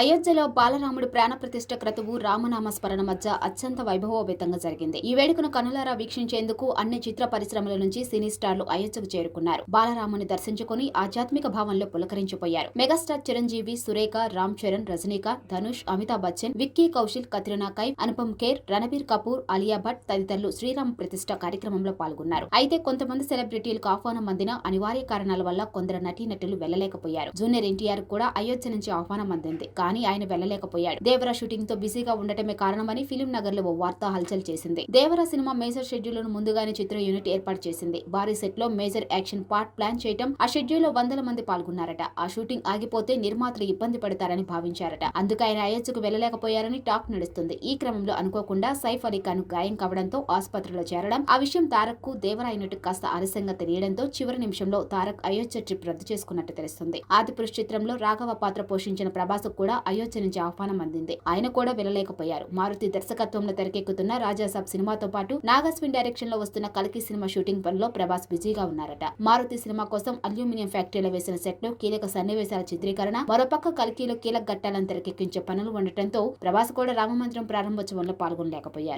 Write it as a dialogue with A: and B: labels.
A: అయోధ్యలో బాలరాముడు ప్రాణప్రతిష్ఠ క్రతువు రామనామ స్మరణ మధ్య అత్యంత వైభవోపేతంగా జరిగింది. ఈ వేడుకను కనులారా వీక్షించేందుకు అన్ని చిత్ర పరిశ్రమల నుంచి సినీ స్టార్లు అయోధ్యకు చేరుకున్నారు. బాలరాముని దర్శించుకుని ఆధ్యాత్మిక భావంలో పులకరించిపోయారు. మెగాస్టార్ చిరంజీవి సురేఖ రామ్ చరణ్ రజనీకాంత్ ధనుష్ అమితాబ్ బచ్చన్ విక్కీ కౌశిల్ కత్రినా కైఫ్ అనుపమ్ ఖేర్ రణబీర్ కపూర్ అలియా భట్ తదితరులు శ్రీరామ్ ప్రతిష్ఠ కార్యక్రమంలో పాల్గొన్నారు. అయితే కొంతమంది సెలబ్రిటీలకు ఆహ్వానం అందిన అనివార్య కారణాల వల్ల కొందరు నటీనటులు వెళ్ళలేకపోయారు జూనియర్ ఎన్టీఆర్ కూడా అయోధ్య నుంచి ఆహ్వానం అందింది. కానీ ఆయన వెళ్ళలేకపోయాడు దేవరా షూటింగ్తో బిజీగా ఉండటమే కారణమని ఫిలిం నగర్లో ఓ వార్త హల్చల్ చేసింది. దేవరా సినిమా మేజర్ షెడ్యూల్ను ముందుగానే చిత్ర యూనిట్ ఏర్పాటు చేసింది. భారీ సెట్లో మేజర్ యాక్షన్ పార్ట్ ప్లాన్ చేయటం ఆ షెడ్యూల్లో వందల మంది పాల్గొన్నారట. ఆ షూటింగ్ ఆగిపోతే నిర్మాతలు ఇబ్బంది పడతారని భావించారట. అందుకు ఆయన అయోధ్యకు వెళ్ళలేకపోయారని టాక్ నడుస్తుంది. ఈ క్రమంలో అనుకోకుండా సైఫ్ అలీ ఖాన్ గాయం కావడంతో ఆసుపత్రిలో చేరడం ఆ విషయం తారక్కు దేవరా యూనిట్ కాస్త ఆలస్యంగా తెలియడంతో చివరి నిమిషంలో తారక్ అయోధ్య ట్రిప్ రద్దు చేసుకున్నట్టు తెలుస్తుంది. ఆదిపురుష్ చిత్రంలో రాఘవ పాత్ర పోషించిన ప్రభాస్ కూడా అయోధ్య నుంచి ఆహ్వానం అందింది. ఆయన కూడా వెళ్ళలేకపోయారు మారుతి దర్శకత్వంలో తెరకెక్కుతున్న రాజాసాబ్ సినిమాతో పాటు నాగస్విన్ డైరెక్షన్లో వస్తున్న కల్కి సినిమా షూటింగ్ పనిలో ప్రభాస్ బిజీగా ఉన్నారట. మారుతి సినిమా కోసం అల్యూమినియం ఫ్యాక్టరీలో వేసిన సెట్లో కీలక సన్నివేశాల చిత్రీకరణ మరోపక్క కల్కిలో కీలక ఘట్టాలను తెరకెక్కించే పనులు ఉండటంతో ప్రభాస్ కూడా రామమందిరం ప్రారంభోత్సవంలో పాల్గొనలేకపోయారు.